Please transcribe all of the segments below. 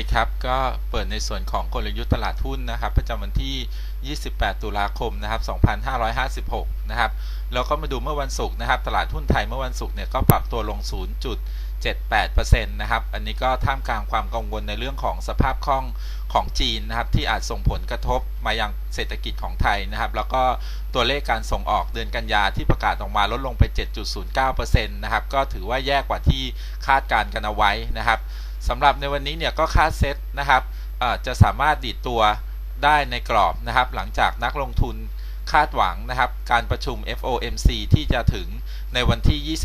ดีครับก็เปิดในส่วนของกลยุทธ์ตลาดหุ้นนะครับประจำวันที่ 28 ตุลาคมนะครับ 2556 นะครับแล้วก็มาดูเมื่อวันศุกร์นะครับ ตลาดหุ้นไทยเมื่อวันศุกร์เนี่ยก็ปรับตัวลง 0.78%นะครับอันนี้ก็ท่ามกลางความกังวลในเรื่องของสภาพคล่องของจีนนะครับที่อาจส่งผลกระทบมายังเศรษฐกิจของไทยนะครับ แล้วก็ตัวเลขการส่งออกเดือนกันยาที่ประกาศออกมาลดลงไป 7.09%นะครับก็ถือว่าแย่กว่าที่คาดการณ์กันเอาไว้นะครับ สำหรับในวันนี้เนี่ยก็คาดเซ็ตนะครับจะสามารถดีดตัวได้ในกรอบนะครับ หลังจากนักลงทุนคาดหวังนะครับ การประชุม FOMC ที่จะถึงในวันที่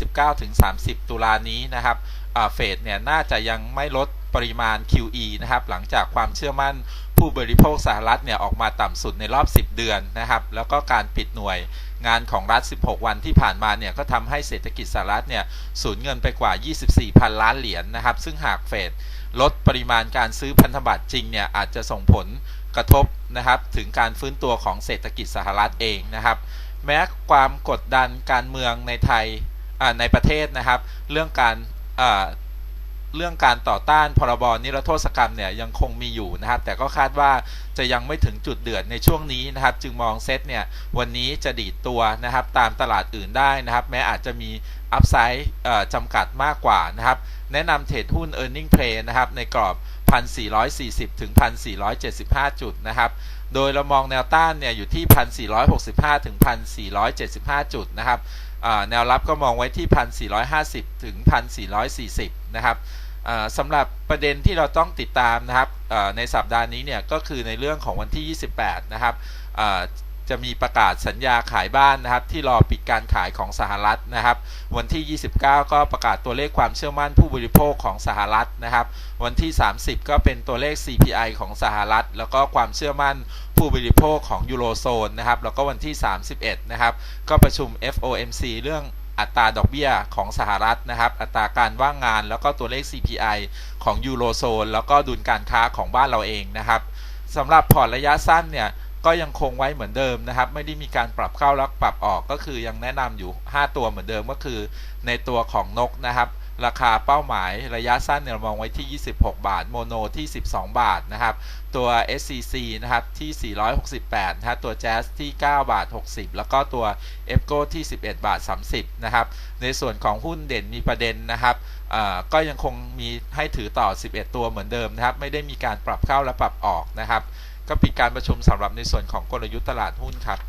29-30 ตุลานี้นะครับเฟดเนี่ยน่าจะยังไม่ลดปริมาณ QE นะครับ หลังจากความเชื่อมั่น ผู้บริโภคสหรัฐเนี่ยออกมาต่ำสุดในรอบ 10 เดือนนะครับ แล้วก็การปิดหน่วยงานของรัฐ 16 วันที่ผ่านมาเนี่ยก็ทำให้เศรษฐกิจสหรัฐเนี่ยสูญเงินไปกว่า 24 พันล้านเหรียญนนะครับ ซึ่งหากเฟดลดปริมาณการซื้อพันธบัตรจริงเนี่ยอาจจะส่งผลกระทบนะครับถึงการฟื้นตัวของเศรษฐกิจสหรัฐเองนะครับ แม้ความกดดันการเมืองในไทยในประเทศนะครับ เรื่องการ เรื่องการต่อต้านพรบนิรโทษกรรมเนี่ยยังคงมีอยู่นะครับ แต่ก็คาดว่าจะยังไม่ถึงจุดเดือดในช่วงนี้นะครับ จึงมองเซตเนี่ยวันนี้จะดีดตัวนะครับตามตลาดอื่นได้นะครับ แม้อาจจะมีอัพไซด์จำกัดมากกว่านะครับ แนะนำเทรดหุ้น e a r n i n g Play นะครับในกรอบ 1,440 ถึง 1,475 จุดนะครับ โดยเรามองแนวต้านเนี่ยอยู่ที่ 1,465 ถึง 1,475 จุดนะครับแนวรับก็มองไว้ที่ 1,450 ถึง 1,440 นะครับสำหรับประเด็นที่เราต้องติดตามนะครับในสัปดาห์นี้เนี่ยก็คือในเรื่องของวันที่ 28 นะครับ จะมีประกาศสัญญาขายบ้านนะครับ ที่รอปิดการขายของสหรัฐนะครับ วันที่ 29 ก็ประกาศตัวเลขความเชื่อมั่นผู้บริโภคของสหรัฐนะครับ วันที่ 30 ก็เป็นตัวเลข CPI ของสหรัฐ แล้วก็ความเชื่อมั่นผู้บริโภคของยูโรโซนนะครับ แล้วก็วันที่ 31 นะครับ ก็ประชุม FOMC เรื่องอัตราดอกเบี้ยของสหรัฐนะครับ อัตราการว่างงาน แล้วก็ตัวเลข CPI ของยูโรโซนแล้วก็ดุลการค้าของบ้านเราเองนะครับสำหรับพอร์ตระยะสั้นเนี่ย ก็ยังคงไว้เหมือนเดิมนะครับ ไม่ได้มีการปรับเข้าแล้วปรับออกก็คือยังแนะนำอยู่ 5 ตัวเหมือนเดิมก็คือ ในตัวของนกนะครับ ราคาเป้าหมายระยะสั้นเนี่ยมองไว้ที่ 26 บาท โมโนที่ 12 บาทนะครับ ตัว SCC นะครับที่ 468นะตัว Jazz ที่ 9 บาท 60 แล้วก็ตัว e f c o ที่ 11 บาท 30 นะครับ ในส่วนของหุ้นเด่นมีประเด็นนะครับก็ยังคงมีให้ถือต่อ 11 ตัวเหมือนเดิมนะครับ ไม่ได้มีการปรับเข้าและปรับออกนะครับ ก็ปิดการประชุมสำหรับในส่วนของกลยุทธ์ตลาดหุ้นครับ